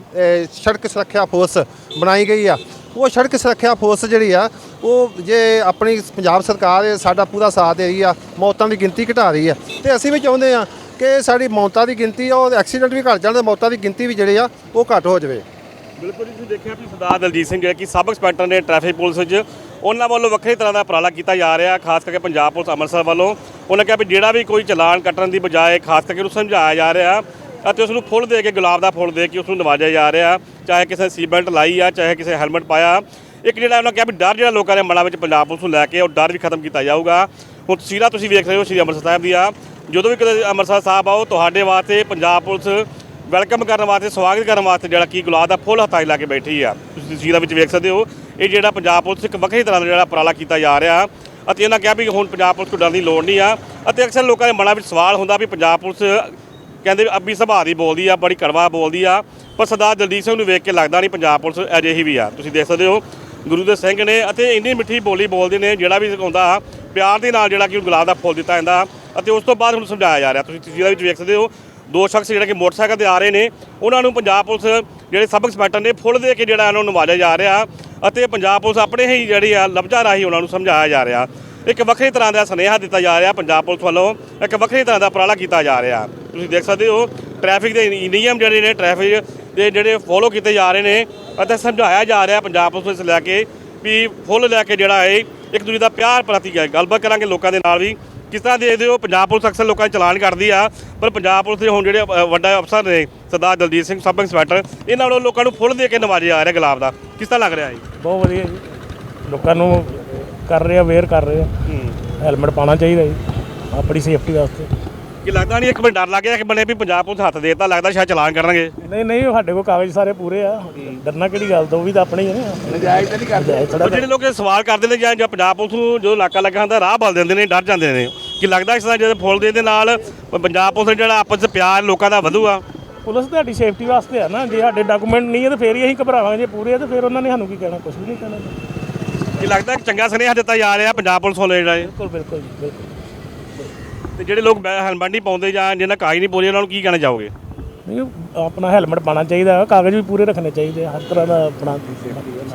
ਸੜਕ ਸੁਰੱਖਿਆ ਫੋਰਸ ਬਣਾਈ ਗਈ ਆ। ਉਹ ਸੜਕ ਸੁਰੱਖਿਆ ਫੋਰਸ ਜਿਹੜੀ ਆ, ਉਹ ਜੇ ਆਪਣੀ ਪੰਜਾਬ ਸਰਕਾਰ ਸਾਡਾ ਪੂਰਾ ਸਾਥ ਦੇ ਰਹੀ ਆ, ਮੌਤਾਂ ਦੀ ਗਿਣਤੀ ਘਟਾ ਰਹੀ ਆ। ਤੇ ਅਸੀਂ ਵੀ ਚਾਹੁੰਦੇ ਆ ਕਿ ਸਾਡੀ ਮੌਤਾਂ ਦੀ ਗਿਣਤੀ ਆ, ਉਹ ਐਕਸੀਡੈਂਟ ਵੀ ਘਟ ਜਾਣ ਤੇ ਮੌਤਾਂ ਦੀ ਗਿਣਤੀ ਵੀ ਜਿਹੜੀ ਆ, ਉਹ ਘਟ ਹੋ ਜਾਵੇ।
ਬਿਲਕੁਲ ਜੀ, ਤੁਸੀਂ ਦੇਖਿਆ ਵੀ ਸਰਦਾਰ ਦਲਜੀਤ ਸਿੰਘ ਜਿਹੜਾ ਕਿ ਸਬ ਇੰਸਪੈਕਟਰ ਨੇ ਟ੍ਰੈਫਿਕ ਪੁਲਿਸ 'ਚ ਉਹਨਾਂ ਵੱਲੋਂ ਵੱਖਰੀ ਤਰ੍ਹਾਂ ਦਾ ਉਪਰਾਲਾ ਕੀਤਾ ਜਾ ਰਿਹਾ, ਖਾਸ ਕਰਕੇ ਪੰਜਾਬ ਪੁਲਿਸ ਅੰਮ੍ਰਿਤਸਰ ਵੱਲੋਂ। ਉਹਨਾਂ ਕਿਹਾ ਵੀ ਜਿਹੜਾ ਵੀ ਕੋਈ ਚਲਾਨ ਕੱਟਣ ਦੀ ਬਜਾਏ ਖਾਸ ਕਰਕੇ ਉਹਨੂੰ ਸਮਝਾਇਆ ਜਾ ਰਿਹਾ ਅਤੇ ਉਸ ਨੂੰ ਫੁੱਲ ਦੇ ਕੇ, ਗੁਲਾਬ ਦਾ ਫੁੱਲ ਦੇ ਕੇ ਉਸ ਨੂੰ ਨਵਾਜਿਆ ਜਾ ਰਿਹਾ, ਚਾਹੇ ਕਿਸੇ ਸੀਟ ਬੈਲਟ ਲਾਈ ਆ, ਚਾਹੇ ਕਿਸੇ ਹੈਲਮਟ ਪਾਇਆ। ਇੱਕ ਜਿਹੜਾ ਉਹਨਾਂ ਕਿਹਾ ਵੀ ਡਰ ਜਿਹੜਾ ਲੋਕਾਂ ਦੇ ਮਨਾਂ ਵਿੱਚ ਪੰਜਾਬ ਪੁਲਿਸ ਨੂੰ ਲੈ ਕੇ, ਉਹ ਡਰ ਵੀ ਖਤਮ ਕੀਤਾ ਜਾਊਗਾ। ਹੁਣ ਤਸਵੀਰਾਂ ਤੁਸੀਂ ਵੇਖ ਰਹੇ ਹੋ, ਸ਼੍ਰੀ ਅੰਮ੍ਰਿਤਸਰ ਸਾਹਿਬ ਦੀਆਂ ਜਦੋਂ ਵੀ ਕਦੇ ਅੰਮ੍ਰਿਤਸਰ ਸਾਹਿਬ ਆਓ, ਤੁਹਾਡੇ ਵਾਸਤੇ ਪੰਜਾਬ ਪੁਲਿਸ ਵੈਲਕਮ ਕਰਨ ਵਾਸਤੇ, ਸਵਾਗਤ ਕਰਨ ਵਾਸਤੇ ਜਿਹੜਾ ਕੀ ਗੁਲਾਬ ਦਾ ਫੁੱਲ ਹੱਥਾਂ 'ਚ ਲਾ ਕੇ ਬੈਠੀ ਆ। ਤੁਸੀਂ ਤਸਵੀਰਾਂ ਵਿੱਚ ਵੇਖ ਸਕਦੇ ਹੋ, ਇਹ ਜਿਹੜਾ ਪੰਜਾਬ ਪੁਲਿਸ ਇੱਕ ਵੱਖਰੀ ਤਰ੍ਹਾਂ ਦਾ ਜਿਹੜਾ ਉਪਰਾਲਾ ਕੀਤਾ ਜਾ ਰਿਹਾ ਅਤੇ ਇਹਨਾਂ ਕਿਹਾ ਵੀ ਹੁਣ ਪੰਜਾਬ ਪੁਲਿਸ ਕੋਲ ਡਰਨ ਦੀ ਲੋੜ ਨਹੀਂ ਆ ਅਤੇ ਅਕਸਰ ਲੋਕਾਂ ਦੇ ਮਨਾਂ ਵਿੱਚ ਸਵਾਲ ਹੁੰਦਾ ਵੀ ਪੰਜਾਬ ਪੁਲਿਸ ਕਹਿੰਦੇ ਵੀ ਅੱਬੀ ਸੁਭਾਅ ਦੀ ਬੋਲਦੀ ਆ, ਬੜੀ ਕੜਵਾ ਬੋਲਦੀ ਆ, ਪਰ ਸਰਦਾਰ ਦਲਜੀਤ ਸਿੰਘ ਨੂੰ ਵੇਖ ਕੇ ਲੱਗਦਾ ਨਹੀਂ ਪੰਜਾਬ ਪੁਲਿਸ ਅਜਿਹੀ ਵੀ ਆ। ਤੁਸੀਂ ਦੇਖ ਸਕਦੇ ਹੋ, ਗੁਰੂ ਦੇ ਸਿੰਘ ਨੇ ਅਤੇ ਇੰਨੀ ਮਿੱਠੀ ਬੋਲੀ ਬੋਲਦੇ ਨੇ, ਜਿਹੜਾ ਵੀ ਆਉਂਦਾ ਪਿਆਰ ਦੇ ਨਾਲ ਜਿਹੜਾ ਕਿ ਗੁਲਾਬ ਦਾ ਫੁੱਲ ਦਿੱਤਾ ਜਾਂਦਾ ਅਤੇ ਉਸ ਤੋਂ ਬਾਅਦ ਹੁਣ ਸਮਝਾਇਆ ਜਾ ਰਿਹਾ। ਤੁਸੀਂ ਤਸਵੀਰਾਂ ਵਿੱਚ ਵੇਖ ਸਕਦੇ ਹੋ ਦੋ ਸ਼ਖਸ ਜਿਹੜੇ ਕਿ ਮੋਟਰਸਾਈਕਲ ਤੇ ਆ ਰਹੇ ਨੇ, ਉਹਨਾਂ ਨੂੰ ਪੰਜਾਬ ਪੁਲਿਸ ਜਿਹੜੇ ਸਬ ਇੰਸਪੈਕਟਰ ਨੇ ਫੁੱਲ ਦੇ ਕੇ ਜਿਹੜਾ ਉਹਨਾਂ ਨੂੰ ਨਵਾਜਿਆ ਜਾ ਰਿਹਾ ਅਤੇ ਪੰਜਾਬ ਪੁਲਿਸ ਆਪਣੇ ਹੀ ਜਿਹੜੀ ਆ ਲਫ਼ਜ਼ਾਂ ਰਾਹੀਂ ਉਹਨਾਂ ਨੂੰ ਸਮਝਾਇਆ ਜਾ ਰਿਹਾ। ਇੱਕ ਵੱਖਰੀ ਤਰ੍ਹਾਂ ਦਾ ਸੁਨੇਹਾ ਦਿੱਤਾ ਜਾ ਰਿਹਾ ਪੰਜਾਬ ਪੁਲਿਸ ਵੱਲੋਂ, ਇੱਕ ਵੱਖਰੀ ਤਰ੍ਹਾਂ ਦਾ ਉਪਰਾਲਾ ਕੀਤਾ ਜਾ ਰਿਹਾ। ਤੁਸੀਂ ਦੇਖ ਸਕਦੇ ਹੋ, ਟ੍ਰੈਫਿਕ ਦੇ ਨਿਯਮ ਜਿਹੜੇ ਨੇ, ਟ੍ਰੈਫਿਕ ਦੇ ਜਿਹੜੇ ਫੋਲੋ ਕੀਤੇ ਜਾ ਰਹੇ ਨੇ ਅਤੇ ਸਮਝਾਇਆ ਜਾ ਰਿਹਾ ਪੰਜਾਬ ਪੁਲਿਸ ਨੂੰ ਲੈ ਕੇ ਵੀ ਫੁੱਲ ਲੈ ਕੇ ਜਿਹੜਾ ਹੈ ਇੱਕ ਦੂਜੇ ਦਾ ਪਿਆਰ ਪ੍ਰਤੀ ਹੈ ਗੱਲਬਾਤ ਕਰਾਂਗੇ, ਲੋਕਾਂ ਦੇ ਨਾਲ ਵੀ। ਕਿਸ ਤਰ੍ਹਾਂ ਦੇਖਦੇ ਹੋ? ਪੰਜਾਬ ਪੁਲਿਸ ਅਕਸਰ ਲੋਕਾਂ ਦੇ ਚਲਾਨ ਕਰਦੀ ਆ ਪਰ ਪੰਜਾਬ ਪੁਲਿਸ ਦੇ ਹੁਣ ਜਿਹੜੇ ਅ, ਵੱਡਾ ਅਫਸਰ ਨੇ ਸਰਦਾਰ ਦਲਜੀਤ ਸਿੰਘ ਸਬ ਇੰਸਪੈਕਟਰ ਇਹਨਾਂ ਵੱਲੋਂ ਲੋਕਾਂ ਨੂੰ ਫੁੱਲ ਦੇ ਕੇ ਨਵਾਜਿਆ ਜਾ ਰਿਹਾ ਗੁਲਾਬ ਦਾ। ਕਿਸ ਤਰ੍ਹਾਂ ਲੱਗ ਰਿਹਾ ਹੈ
ਬਹੁਤ ਵਧੀਆ ਜੀ। ਲੋਕਾਂ ਨੂੰ ਕਰ ਰਹੇ ਆ ਅਵੇਅਰ ਕਰ ਰਹੇ ਆ। ਹੈਲਮਟ ਪਾਉਣਾ ਚਾਹੀਦਾ ਜੀ ਆਪਣੀ ਸੇਫਟੀ ਵਾਸਤੇ।
ਕਿ ਲੱਗਦਾ ਨਹੀਂ? ਇੱਕ ਮਿੰਟ ਡਰ ਲੱਗ ਗਿਆ ਕਿ ਬਣੇ ਵੀ ਪੰਜਾਬ ਪੁਲਿਸ ਹੱਥ ਦੇਤਾ ਲੱਗਦਾ ਸ਼ਾਇਦ ਚਲਾਨ ਕਰਨਗੇ।
ਨਹੀਂ ਨਹੀਂ ਸਾਡੇ ਕੋਲ ਕਾਗਜ਼ ਸਾਰੇ ਪੂਰੇ ਆ। ਡਰਨਾ ਕਿਹੜੀ ਗੱਲ ਤੋਂ? ਉਹ ਵੀ ਤਾਂ ਆਪਣੇ ਹੀ ਆ ਨਾ। ਨਜਾਇਜ਼ ਤਾਂ ਨਹੀਂ ਕਰਦੇ। ਥੋੜਾ
ਪਰ ਜਿਹੜੇ ਲੋਕ ਇਹ ਸਵਾਲ ਕਰਦੇ ਨੇ ਜਾਂ ਜਾਂ ਪੰਜਾਬ ਪੁਲਿਸ ਨੂੰ ਜੋ ਨਾਕਾ ਲੱਗਾ ਹੁੰਦਾ ਰਾਹ ਬਲ ਦਿੰਦੇ ਨੇ ਡਰ ਜਾਂਦੇ ਨੇ। ਕਿ ਲੱਗਦਾ ਇਸ ਤਰ੍ਹਾਂ ਜਦੋਂ ਫੁੱਲ ਦੇ ਦੇ ਨਾਲ ਪੰਜਾਬ ਪੁਲਿਸ ਦਾ ਜਿਹੜਾ ਆਪਸ ਵਿੱਚ ਪਿਆਰ ਲੋਕਾਂ ਦਾ ਵਧੂਗਾ
ਪੁਲਿਸ ਤੁਹਾਡੀ ਸੇਫਟੀ ਵਾਸਤੇ ਆ ਨਾ। ਜੇ ਸਾਡੇ ਡਾਕੂਮੈਂਟ ਨਹੀਂ ਹੈ ਤਾਂ ਫੇਰ ਹੀ ਅਸੀਂ ਘਬਰਾਵਾਂਗੇ ਜੇ ਪੂਰੇ ਆ ਤਾਂ ਫਿਰ ਉਹਨਾਂ ਨੇ ਸਾਨੂੰ ਕੀ ਕਹਿਣਾ? ਕੁਝ ਵੀ ਨਹੀਂ ਕਹਿਣਾ।
ਕਿ ਲੱਗਦਾ ਕਿ ਚੰਗਾ ਸੁਨੇਹਾ ਦਿੱਤਾ ਜਾ ਰਿਹਾ ਪੰਜਾਬ ਪੁਲਿਸ ਵੱਲੋਂ ਜਿਹੜਾ
ਬਿਲਕੁਲ ਬਿਲਕੁਲ ਜੀ ਬਿਲਕੁਲ।
ਤੇ ਜਿਹੜੇ ਲੋਕ ਬੈ- ਹੈਲਮਟ ਨਹੀਂ ਪਾਉਂਦੇ ਜਾਂ ਜਿਹਨਾਂ ਕਾਗਜ਼ ਨਹੀਂ ਪੂਰੇ ਉਹਨਾਂ ਨੂੰ ਕੀ ਕਹਿਣਾ ਚਾਹੋਗੇ?
ਨਹੀਂ ਆਪਣਾ ਹੈਲਮਟ ਪਾਉਣਾ ਚਾਹੀਦਾ ਹੈ, ਕਾਗਜ਼ ਵੀ ਪੂਰੇ ਰੱਖਣੇ ਚਾਹੀਦੇ ਆ, ਹਰ ਤਰ੍ਹਾਂ ਦਾ ਆਪਣਾ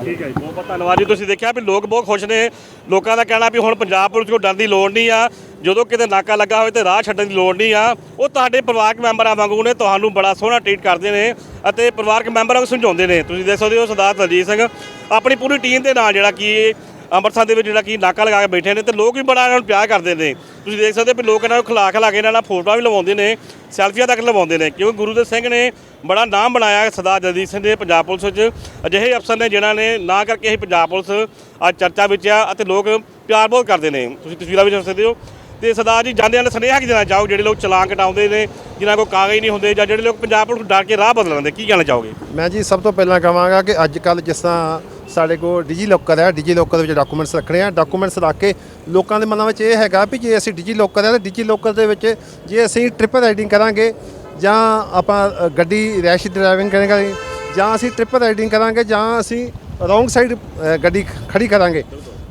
ਠੀਕ ਹੈ ਜੀ ਬਹੁਤ ਬਹੁਤ ਧੰਨਵਾਦ ਜੀ। ਤੁਸੀਂ ਦੇਖਿਆ ਵੀ ਲੋਕ ਬਹੁਤ ਖੁਸ਼ ਨੇ ਲੋਕਾਂ ਦਾ ਕਹਿਣਾ ਵੀ ਹੁਣ ਪੰਜਾਬ ਪੁਲਿਸ ਕੋਲ ਡਰ ਦੀ ਲੋੜ ਨਹੀਂ ਆ ਜਦੋਂ ਕਿਤੇ ਨਾਕਾ ਲੱਗਾ ਹੋਵੇ ਤੇ ਰਾਹ ਛੱਡਣ ਦੀ ਲੋੜ ਨਹੀਂ ਆ ਉਹ ਤੁਹਾਡੇ ਪਰਿਵਾਰਕ ਮੈਂਬਰਾਂ ਵਾਂਗੂ ਨੇ ਤੁਹਾਨੂੰ ਬੜਾ ਸੋਹਣਾ ਟ੍ਰੀਟ ਕਰਦੇ ਨੇ ਅਤੇ ਪਰਿਵਾਰਕ ਮੈਂਬਰਾਂ ਨੂੰ ਸਮਝਾਉਂਦੇ ਨੇ। ਤੁਸੀਂ ਦੇਖ ਸਕਦੇ ਹੋ ਸਰਦਾਰ ਦਲਜੀਤ ਸਿੰਘ ਆਪਣੀ ਪੂਰੀ ਟੀਮ ਦੇ ਨਾਲ ਜਿਹੜਾ ਕਿ ਅੰਮ੍ਰਿਤਸਰ ਦੇ ਵਿੱਚ ਜਿਹੜਾ ਕਿ ਨਾਕਾ ਲਗਾ ਕੇ ਬੈਠੇ ਨੇ ਤੇ ਲੋਕ ਵੀ ਬੜਾ ਇਹਨਾਂ ਨੂੰ ਪਿਆਰ ਕਰਦੇ ਨੇ। ਤੁਸੀਂ ਦੇਖ ਸਕਦੇ ਹੋ ਵੀ ਲੋਕ ਇਹਨਾਂ ਨੂੰ ਖਿਲਾ ਖਿਲਾ ਕੇ ਇਹਨਾਂ ਨਾਲ ਫੋਟੋਆਂ ਵੀ ਲਵਾਉਂਦੇ ਨੇ, ਸੈਲਫੀਆਂ ਤੱਕ ਲਵਾਉਂਦੇ ਨੇ। ਕਿਉਂਕਿ ਗੁਰੂ ਸਿੰਘ ਨੇ ਬੜਾ ਨਾਮ ਬਣਾਇਆ ਸਰਦਾਰ ਜਗਦੀਪ ਸਿੰਘ ਦੇ ਪੰਜਾਬ ਪੁਲਿਸ ਵਿੱਚ। ਅਜਿਹੇ ਅਫਸਰ ਨੇ ਜਿਨ੍ਹਾਂ ਨੇ ਨਾ ਕਰਕੇ ਇਹ ਪੰਜਾਬ ਪੁਲਿਸ ਅੱਜ ਚਰਚਾ ਵਿੱਚ ਆ ਅਤੇ ਲੋਕ ਪਿਆਰ ਬਹੁਤ ਕਰਦੇ ਨੇ। ਤੁਸੀਂ ਤਸਵੀਰਾਂ ਵਿੱਚ ਦੇਖ ਸਕਦੇ ਹੋ। ਤੇ ਸਰਦਾਰ ਜੀ ਜਾਂਦੇ ਵਾਲੇ ਸੁਨੇਹਾ ਕੀ ਦੇਣਾ ਚਾਹੋ ਜਿਹੜੇ ਲੋਕ ਚਲਾਨ ਕਟਾਉਂਦੇ ਨੇ, ਜਿਨ੍ਹਾਂ ਕੋਲ ਕਾਗਜ਼ ਨਹੀਂ ਹੁੰਦੇ ਜਾਂ ਜਿਹੜੇ ਲੋਕ ਪੰਜਾਬ ਪੁਲਿਸ ਨੂੰ ਡਰ ਕੇ ਰਾਹ ਬਦਲ ਲੈਂਦੇ ਕੀ ਕਹਿਣਾ ਚਾਹੋਗੇ?
ਮੈਂ ਜੀ, ਸਭ ਤੋਂ ਪਹਿਲਾਂ ਕਹਾਂਗਾ ਕਿ ਅੱਜ ਕੱਲ ਜਿਸ ਤਰ੍ਹਾਂ ਸਾਡੇ ਕੋਲ ਡਿਜੀ ਲੋਕਰ ਹੈ ਡਿਜੀ ਲੋਕਰ ਦੇ ਵਿੱਚ ਡਾਕੂਮੈਂਟਸ ਰੱਖਣੇ ਆ। ਡਾਕੂਮੈਂਟਸ ਰੱਖ ਕੇ ਲੋਕਾਂ ਦੇ ਮਨਾਂ ਵਿੱਚ ਇਹ ਹੈਗਾ ਵੀ ਜੇ ਅਸੀਂ ਡਿਜੀ ਲੋਕਰ ਹੈ ਤਾਂ ਡਿਜੀ ਲੋਕਰ ਦੇ ਵਿੱਚ ਜੇ ਅਸੀਂ ਟ੍ਰਿਪਲ ਰਾਈਡਿੰਗ ਕਰਾਂਗੇ, ਜਾਂ ਆਪਾਂ ਗੱਡੀ ਰੈਸ਼ ਡਰਾਈਵਿੰਗ ਕਰਾਂਗੇ, ਜਾਂ ਅਸੀਂ ਟ੍ਰਿਪਲ ਰਾਈਡਿੰਗ ਕਰਾਂਗੇ, ਜਾਂ ਅਸੀਂ ਰੋਂਗ ਸਾਈਡ ਗੱਡੀ ਖ- ਖੜੀ ਕਰਾਂਗੇ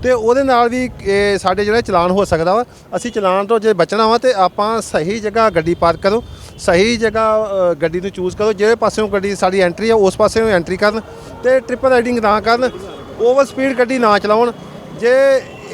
ਤੇ ਉਹਦੇ ਨਾਲ ਵੀ ਇਹ ਸਾਡੇ ਜਿਹੜਾ ਚਲਾਨ ਹੋ ਸਕਦਾ ਵਾ ਅਸੀਂ ਚਲਾਨ ਤੋਂ ਜੇ ਬਚਣਾ ਵਾ ਤੇ ਆਪਾਂ ਸਹੀ ਜਗ੍ਹਾ ਗੱਡੀ ਪਾਰਕ ਕਰੋ ਸਹੀ ਜਗ੍ਹਾ ਅ, ਗੱਡੀ ਨੂੰ ਚੂਜ਼ ਕਰੋ ਜਿਹੜੇ ਪਾਸਿਓਂ ਗੱਡੀ ਸਾਡੀ ਐਂਟਰੀ ਆ ਉਸ ਪਾਸਿਓਂ ਐਂਟਰੀ ਕਰਨ ਤੇ ਟ੍ਰਿਪਲ ਰਾਈਡਿੰਗ ਨਾ ਕਰਨ ਓਵਰ ਸਪੀਡ ਗੱਡੀ ਨਾ ਚਲਾਉਣ ਜੇ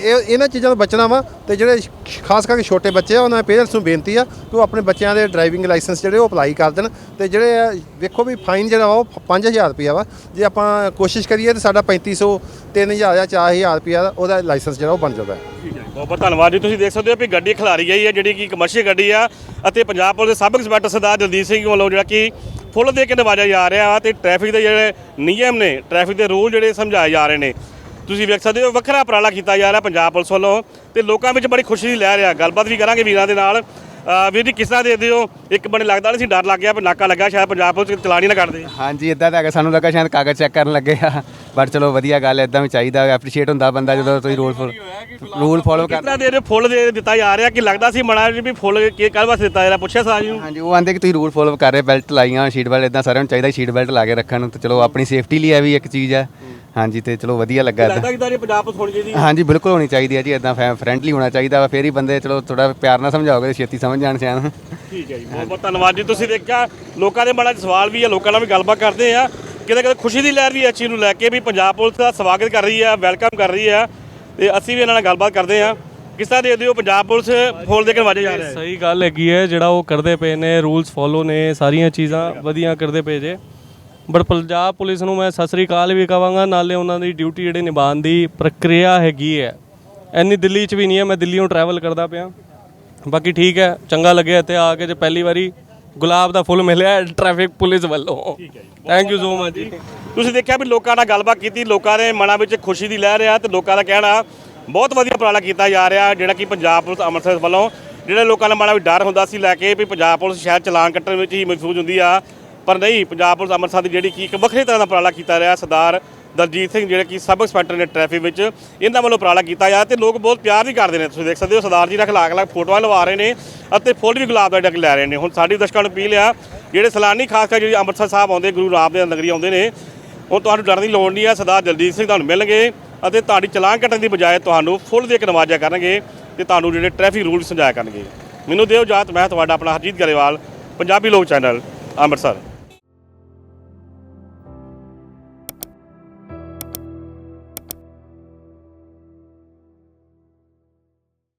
ਇਹ ਇਹਨਾਂ ਚੀਜ਼ਾਂ ਤੋਂ ਬਚਣਾ ਵਾ ਤੇ ਜਿਹੜੇ ਖਾਸ ਕਰਕੇ ਛੋਟੇ ਬੱਚੇ ਆ, ਉਹਨਾਂ ਦੇ ਪੇਰੈਂਟਸ ਨੂੰ ਬੇਨਤੀ ਆ, ਕਿ ਉਹ ਆਪਣੇ ਬੱਚਿਆਂ ਦੇ ਡਰਾਈਵਿੰਗ ਲਾਇਸੈਂਸ ਜਿਹੜੇ ਉਹ ਅਪਲਾਈ ਕਰ ਦੇਣ ਤੇ ਜਿਹੜੇ ਆ, ਵੇਖੋ ਵੀ ਫਾਈਨ ਜਿਹੜਾ ਵਾ, ਉਹ 5000 ਰੁਪਿਆ ਵਾ। ਜੇ ਆਪਾਂ ਕੋਸ਼ਿਸ਼ ਕਰੀਏ ਤਾਂ ਸਾਡਾ 3500 3000 ਜਾਂ 4000 ਰੁਪਿਆ ਦਾ ਉਹਦਾ ਲਾਇਸੈਂਸ ਜਿਹੜਾ ਉਹ ਬਣ ਜਾਂਦਾ ਹੈ
ਠੀਕ ਹੈ ਬਹੁਤ ਬਹੁਤ ਧੰਨਵਾਦ ਜੀ। ਤੁਸੀਂ ਦੇਖ ਸਕਦੇ ਹੋ ਵੀ ਗੱਡੀ ਖਿਲਾਰੀ ਗਈ ਹੈ, ਜਿਹੜੀ ਕਿ ਕਮਰਸ਼ੀਅਲ ਗੱਡੀ ਆ ਅਤੇ ਪੰਜਾਬ ਪੁਲਿਸ ਦੇ ਸਬ ਇੰਸਪੈਕਟਰ ਸਰਦਾਰ ਜਲਦੀਪ ਸਿੰਘ ਵੱਲੋਂ ਜਿਹੜਾ ਕਿ ਫੁੱਲ ਦੇ ਕੇ ਨਵਾਜਿਆ ਜਾ ਰਿਹਾ ਤੇ ਟ੍ਰੈਫਿਕ ਦੇ ਜਿਹੜੇ ਨਿਯਮ ਨੇ ਟ੍ਰੈਫਿਕ ਦੇ ਰੂਲ ਜਿਹੜੇ ਸਮਝਾਏ ਜਾ ਰਹੇ ਨੇ। ਤੁਸੀਂ ਵੇਖ ਸਕਦੇ ਹੋ, ਵੱਖਰਾ ਉਪਰਾਲਾ ਕੀਤਾ ਜਾ ਰਿਹਾ ਪੰਜਾਬ ਪੁਲਿਸ ਵੱਲੋਂ ਤੇ ਲੋਕਾਂ ਵਿੱਚ ਬੜੀ ਖੁਸ਼ੀ ਲੈ ਰਿਹਾ। ਗੱਲਬਾਤ ਵੀ ਕਰਾਂਗੇ ਵੀਰਾਂ ਦੇ ਨਾਲ। ਵੀਰ ਜੀ, ਕਿਸ ਤਰ੍ਹਾਂ ਦੇਖਦੇ ਹੋ? ਇੱਕ ਬਣੇ ਲੱਗਦਾ ਨਹੀਂ ਸੀ, ਡਰ ਲੱਗ ਗਿਆ ਵੀ ਨਾਕਾ ਲੱਗਾ ਸ਼ਾਇਦ ਪੰਜਾਬ ਪੁਲਿਸ ਚਲਾਨ ਹੀ ਨਾ ਕਰਦੇ
ਹਾਂਜੀ ਇਦਾਂ ਤਾਂ ਹੈਗਾ, ਸਾਨੂੰ ਲੱਗਾ ਸ਼ਾਇਦ ਕਾਗਜ਼ ਚੈੱਕ ਕਰਨ ਲੱਗੇ ਆ। ਬਟ ਚਲੋ ਵਧੀਆ ਗੱਲ ਇਦਾਂ ਵੀ ਚਾਹੀਦਾ ਐਪਰੀਸ਼ੀਏਟ ਹੁੰਦਾ ਬੰਦਾ ਜਦੋਂ ਤੁਸੀਂ ਰੂਲ ਫੋਲੋ ਰੂਲ ਫੋਲੋ ਕਰ
ਤਰ੍ਹਾਂ ਦੇ ਰਹੇ ਫੁੱਲ ਦੇ ਦਿੱਤਾ ਜਾ ਰਿਹਾ? ਕਿ ਲੱਗਦਾ ਸੀ ਮਣਾ ਵੀ ਫੁੱਲ ਕੀ ਕੱਲ ਵਾਸਤੇ ਦਿੱਤਾ ਜਾ ਰਿਹਾ? ਪੁੱਛਿਆ ਸਾਜ ਨੂੰ
ਹਾਂਜੀ ਉਹ ਆਂਦੇ ਕਿ ਤੁਸੀਂ ਰੂਲ ਫੋਲੋ ਕਰ ਰਹੇ ਬੈਲਟ ਲਾਈਆਂ ਸੀਟ ਬੈਲਟ ਇਦਾਂ ਸਾਰਿਆਂ ਨੂੰ ਚਾਹੀਦਾ ਸੀਟ ਬੈਲਟ ਲਾ ਕੇ ਰੱਖਣ ਤੇ ਚਲੋ ਆਪਣੀ ਸੇਫਟੀ ਲਈ ਇਹ ਵੀ ਇੱਕ ਚੀਜ਼ ਹੈ। ਹਾਂਜੀ ਤੇ ਚਲੋ ਵਧੀਆ ਲੱਗਾ
ਲੱਗਦਾ
ਇਦਾਂ
ਕਿ ਤਾਂ ਪੰਜਾਬ ਪੁਲਿਸ ਹੋਣੀ ਚਾਹੀਦੀ
ਹਾਂਜੀ ਬਿਲਕੁਲ ਹੋਣੀ ਚਾਹੀਦੀ ਹੈ ਜੀ ਇਦਾਂ ਫਰੈਂਡਲੀ ਹੋਣਾ ਚਾਹੀਦਾ ਵਾ ਫੇਰ ਹੀ ਬੰਦੇ ਚਲੋ ਥੋੜਾ ਪਿਆਰ ਨਾਲ ਸਮਝਾਓਗੇ ਤੇ ਛੇਤੀ ਸਮਝ ਜਾਣ ਸਿਆਣ।
ਠੀਕ ਹੈ ਜੀ ਬਹੁਤ ਬਹੁਤ ਧੰਨਵਾਦ ਜੀ। ਤੁਸੀਂ ਦੇਖਿਆ ਲੋਕਾਂ ਦੇ ਮਨਾਂ 'ਚ ਸਵਾਲ ਵੀ ਹੈ ਲੋਕਾਂ ਨਾਲ ਵੀ ਗੱਲਬਾਤ ਕਰਦੇ ਆ। ਕਿਤੇ ਕਿਤੇ ਖੁਸ਼ੀ ਦੀ ਲਹਿਰ ਵੀ ਇਸ ਚੀਜ਼ ਨੂੰ ਲੈ ਕੇ ਵੀ ਪੰਜਾਬ ਪੁਲਿਸ ਦਾ ਸਵਾਗਤ ਕਰ ਰਹੀ ਹੈ ਵੈਲਕਮ ਕਰ ਰਹੀ ਹੈ ਤੇ ਅਸੀਂ ਵੀ ਇਹਨਾਂ ਨਾਲ ਗੱਲਬਾਤ ਕਰਦੇ ਹਾਂ ਕਿਸ ਤਰ੍ਹਾਂ ਦੇਖਦੇ ਹੋ ਪੰਜਾਬ ਪੁਲਿਸ ਫੋਲ ਦੇ ਕੇ ਨਵਾਜੇ ਜਾ ਰਿਹਾ
ਸਹੀ ਗੱਲ ਹੈਗੀ ਹੈ, ਜਿਹੜਾ ਉਹ ਕਰਦੇ ਪਏ ਨੇ ਰੂਲਸ ਫੋਲੋ ਨੇ, ਸਾਰੀਆਂ ਚੀਜ਼ਾਂ ਵਧੀਆ ਕਰਦੇ ਪਏ ਜੇ। ਬਟ ਪੰਜਾਬ ਪੁਲਿਸ ਨੂੰ ਮੈਂ ਸਤਿ ਸ੍ਰੀ ਅਕਾਲ ਵੀ ਕਹਾਂਗਾ, ਨਾਲੇ ਉਹਨਾਂ ਦੀ ਡਿਊਟੀ ਜਿਹੜੀ ਨਿਭਾਉਣ ਦੀ ਪ੍ਰਕਿਰਿਆ ਹੈਗੀ ਹੈ। ਇੰਨੀ ਦਿੱਲੀ 'ਚ ਵੀ ਨਹੀਂ ਹੈ, ਮੈਂ ਦਿੱਲੀੋਂ ਟਰੈਵਲ ਕਰਦਾ ਪਿਆ। ਬਾਕੀ ਠੀਕ ਹੈ, ਚੰਗਾ ਲੱਗਿਆ ਇੱਥੇ ਆ ਕੇ ਜੇ ਪਹਿਲੀ ਵਾਰੀ ਗੁਲਾਬ ਦਾ ਫੁੱਲ ਮਿਲਿਆ ਟ੍ਰੈਫਿਕ ਪੁਲਿਸ ਵੱਲੋਂ। ਥੈਂਕ ਯੂ ਸੋ ਮਚ ਜੀ।
ਤੁਸੀਂ ਦੇਖਿਆ ਵੀ ਲੋਕਾਂ ਨਾਲ ਗੱਲਬਾਤ ਕੀਤੀ ਲੋਕਾਂ ਦੇ ਮਨਾਂ ਵਿੱਚ ਖੁਸ਼ੀ ਦੀ ਲਹਿਰ ਆ ਤੇ ਲੋਕਾਂ ਦਾ ਕਹਿਣਾ ਬਹੁਤ ਵਧੀਆ ਉਪਰਾਲਾ ਕੀਤਾ ਜਾ ਰਿਹਾ ਜਿਹੜਾ ਕਿ ਪੰਜਾਬ ਪੁਲਿਸ ਅੰਮ੍ਰਿਤਸਰ ਵੱਲੋਂ ਜਿਹੜੇ ਲੋਕਾਂ ਦੇ ਮਨਾਂ ਵਿੱਚ ਡਰ ਹੁੰਦਾ ਸੀ ਲੈ ਕੇ ਵੀ ਪੰਜਾਬ ਪੁਲਿਸ ਸ਼ਾਇਦ ਚਲਾਨ ਕੱਟਣ ਵਿੱਚ ਹੀ ਮਹਿਫੂਜ਼ ਹੁੰਦੀ ਆ ਪਰ ਨਹੀਂ ਪੰਜਾਬ ਪੁਲਿਸ ਅੰਮ੍ਰਿਤਸਰ ਦੀ ਜਿਹੜੀ ਕਿ ਇੱਕ ਵੱਖਰੀ ਤਰ੍ਹਾਂ ਦਾ ਉਪਰਾਲਾ ਕੀਤਾ ਰਿਹਾ ਸਰਦਾਰ ਦਲਜੀਤ ਸਿੰਘ ਜਿਹੜੇ ਕਿ ਸਬ ਇੰਸਪੈਕਟਰ ਨੇ ਟ੍ਰੈਫਿਕ ਵਿੱਚ, ਇਹਨਾਂ ਵੱਲੋਂ ਉਪਰਾਲਾ ਕੀਤਾ ਜਾ ਤੇ ਲੋਕ ਬਹੁਤ ਪਿਆਰ ਵੀ ਕਰਦੇ ਨੇ। ਤੁਸੀਂ ਦੇਖ ਸਕਦੇ ਹੋ, ਸਰਦਾਰ ਜੀ ਦਾ ਲੱਖ ਲੱਖ ਫੋਟੋਆਂ ਲਵਾ ਰਹੇ ਨੇ ਅਤੇ ਫੁੱਲ ਵੀ ਗੁਲਾਬ ਦਾ ਡੱਕ ਲੈ ਰਹੇ ਨੇ। ਹੁਣ ਸਾਡੀ ਦਰਸ਼ਕਾਂ ਨੂੰ ਅਪੀਲ ਆ, ਜਿਹੜੇ ਸੈਲਾਨੀ, ਖਾਸ ਕਰ ਜਿਹੜੇ ਅੰਮ੍ਰਿਤਸਰ ਸਾਹਿਬ ਆਉਂਦੇ, ਗੁਰੂ ਰਾਮਦੇਵ ਨਗਰੀ ਆਉਂਦੇ ਨੇ ਉਹ ਤੁਹਾਨੂੰ ਡਰਨ ਦੀ ਲੋੜ ਨਹੀਂ ਆ। ਸਰਦਾਰ ਦਲਜੀਤ ਸਿੰਘ ਤੁਹਾਨੂੰ ਮਿਲਣਗੇ ਅਤੇ ਤੁਹਾਡੀ ਚਲਾਨ ਕੱਟਣ ਦੀ ਬਜਾਏ ਤੁਹਾਨੂੰ ਫੁੱਲ ਦੇ ਇੱਕ ਨਵਾਜਿਆ ਕਰਨਗੇ ਤੇ ਤੁਹਾਨੂੰ ਜਿਹੜੇ ਟ੍ਰੈਫਿਕ ਰੂਲ ਸਮਝਾਇਆ ਕਰਨਗੇ। ਮੈਨੂੰ ਦਿਓ ਜਾਤ ਮੈਂ ਤੁਹਾਡਾ ਆਪਣਾ ਹਰਜੀਤ ਗਰੇਵਾਲ, ਪੰਜਾਬੀ ਲੋਕ ਚੈਨਲ, ਅੰਮ੍ਰਿਤਸਰ।